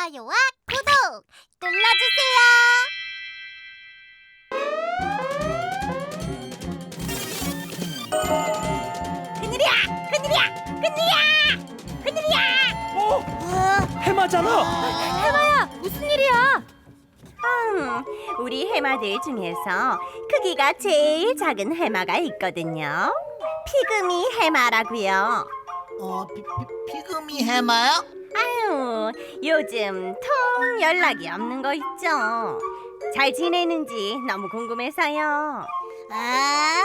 좋아요와 구독 눌러주세요. 그늘이야, 그늘이야, 그늘이야, 그늘이야. 어? 어, 해마잖아. 해마야, 무슨 일이야? 음, 우리 해마들 중에서 크기가 제일 작은 해마가 있거든요. 피그미 해마라고요. 어, 피, 피, 피그미 해마요? 아유, 요즘 통 연락이 없는 거 있죠. 잘 지내는지 너무 궁금해서요. 아,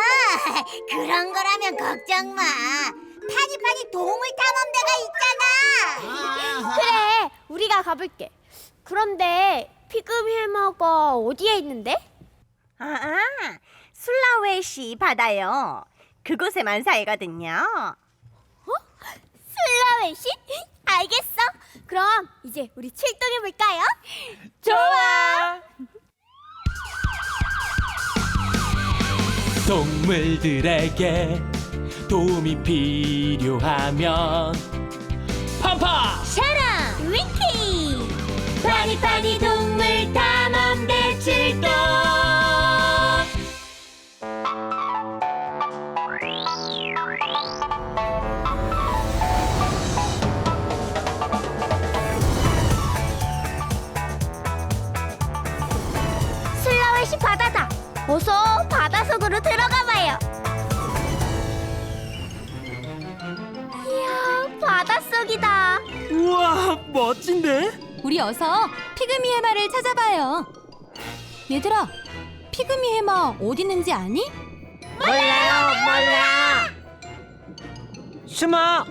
그런 거라면 걱정 마. 파니파니 동물 탐험대가 있잖아. 아, 그래, 우리가 가볼게. 그런데 피그미 해머가 어디에 있는데? 아, 아, 술라웨시 바다요. 그곳에만 살거든요. 슬라웨시? 알겠어. 그럼 이제 우리 출동해 볼까요? 좋아. 동물들에게 도움이 필요하면 팜파 샤라, 윙키. 파니 파니 동 멋진데 우리 어서 피그미 해마를 찾아봐요. 얘들아, 피그미 해마 어디 있는지 아니? 몰라요, 몰라. 숨어!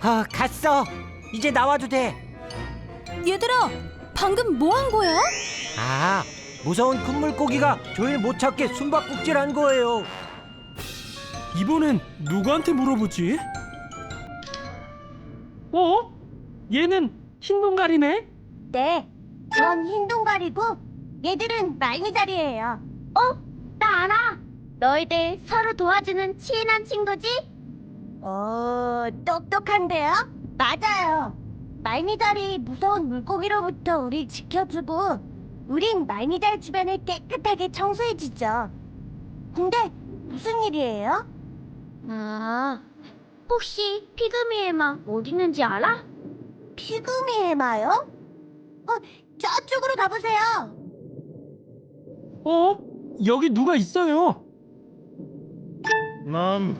아, 갔어. 이제 나와도 돼. 얘들아, 방금 뭐 한 거야? 아, 무서운 큰 물고기가 저희를 못 찾게 숨바꼭질한 거예요. 이번엔 누구한테 물어보지? 어? 얘는 흰 동가리네? 네, 전 흰동가리고 얘들은 말미잘이에요. 어? 나 알아. 너희들 서로 도와주는 친한 친구지? 어, 똑똑한데요? 맞아요. 말미잘이 무서운 물고기로부터 우리 지켜주고 우린 말미잘 주변을 깨끗하게 청소해주죠. 근데 무슨 일이에요? 아, 혹시 피그미 해마 어디 있는지 알아? 피그미 해마요? 어, 저쪽으로 가보세요. 어? 여기 누가 있어요? 난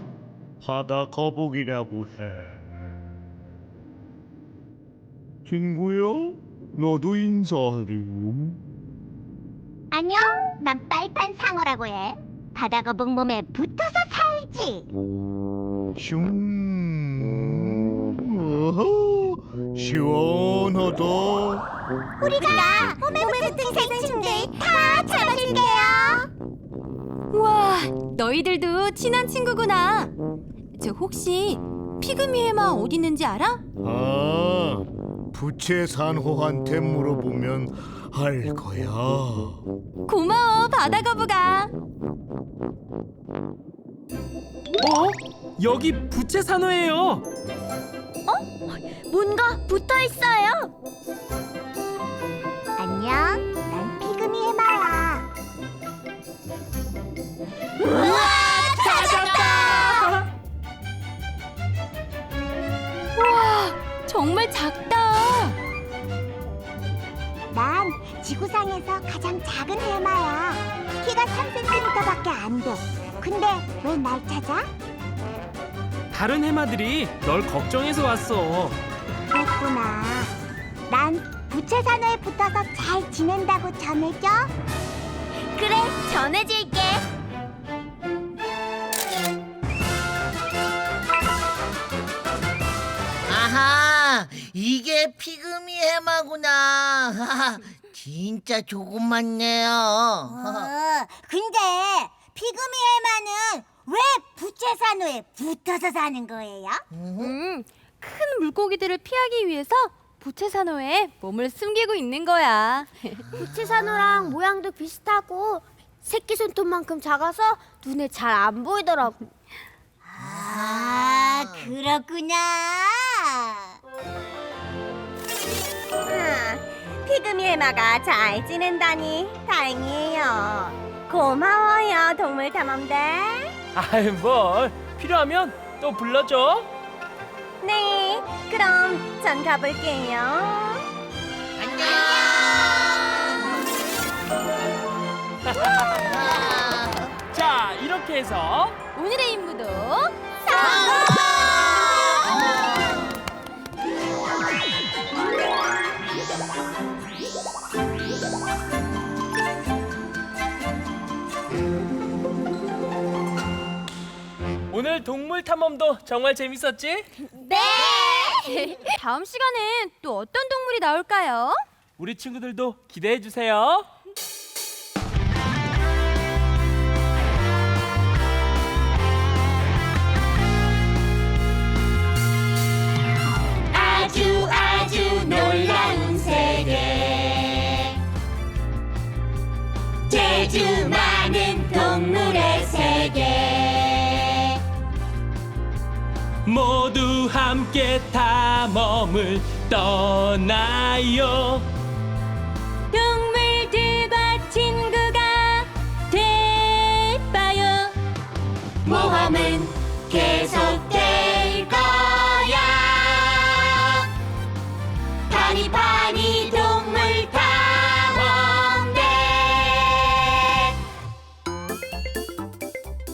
바다 거북이라고 해. 친구야, 너도 인사하렴. 안녕, 난 빨판 상어라고 해. 바다 거북 몸에 붙어서 살지. 슝. 어허, 시원하다. 우리가 몸에 붙은 생충들 다 잡아줄게요. 우와, 너희들도 친한 친구구나. 저 혹시 피그미 해마 어디 있는지 알아? 아, 부채 산호한테 물어보면 알 거야. 고마워, 바다 거북아. 어? 여기 부채 산호예요. 뭔가 붙어 있어요. 안녕, 난 피그미 해마야. 정말 작다. 난 지구상에서 가장 작은 해마야. 키가 3cm밖에 안 돼. 근데 왜 날 찾아? 다른 해마들이 널 걱정해서 왔어. 그랬구나. 난 부채산호에 붙어서 잘 지낸다고 전해줘. 그래, 전해줄게. 아하, 이게 피그미 해마구나. 진짜 조금만네요. 어, 근데 피그미 해마는 왜 부채산호에 붙어서 사는 거예요? 음, 큰 물고기들을 피하기 위해서 부채산호에 몸을 숨기고 있는 거야. 부채산호랑 모양도 비슷하고 새끼 손톱만큼 작아서 눈에 잘 안 보이더라고. 아, 그렇구나. 피그미 해마가 잘 지낸다니 다행이에요. 고마워요, 동물 탐험대. 아이 뭘 필요하면 또 불러줘. 네, 그럼 전 가볼게요. 안녕. 자 이렇게 해서 오늘의 임무도 오늘 동물 탐험도 정말 재밌었지? 다음 시간엔 또 어떤 동물이 나올까요? 우리 친구들도 기대해 주세요. 아주 아주 놀라운 세계 제주 많은 동물의 세계 모두 함께 탐험을 떠나요.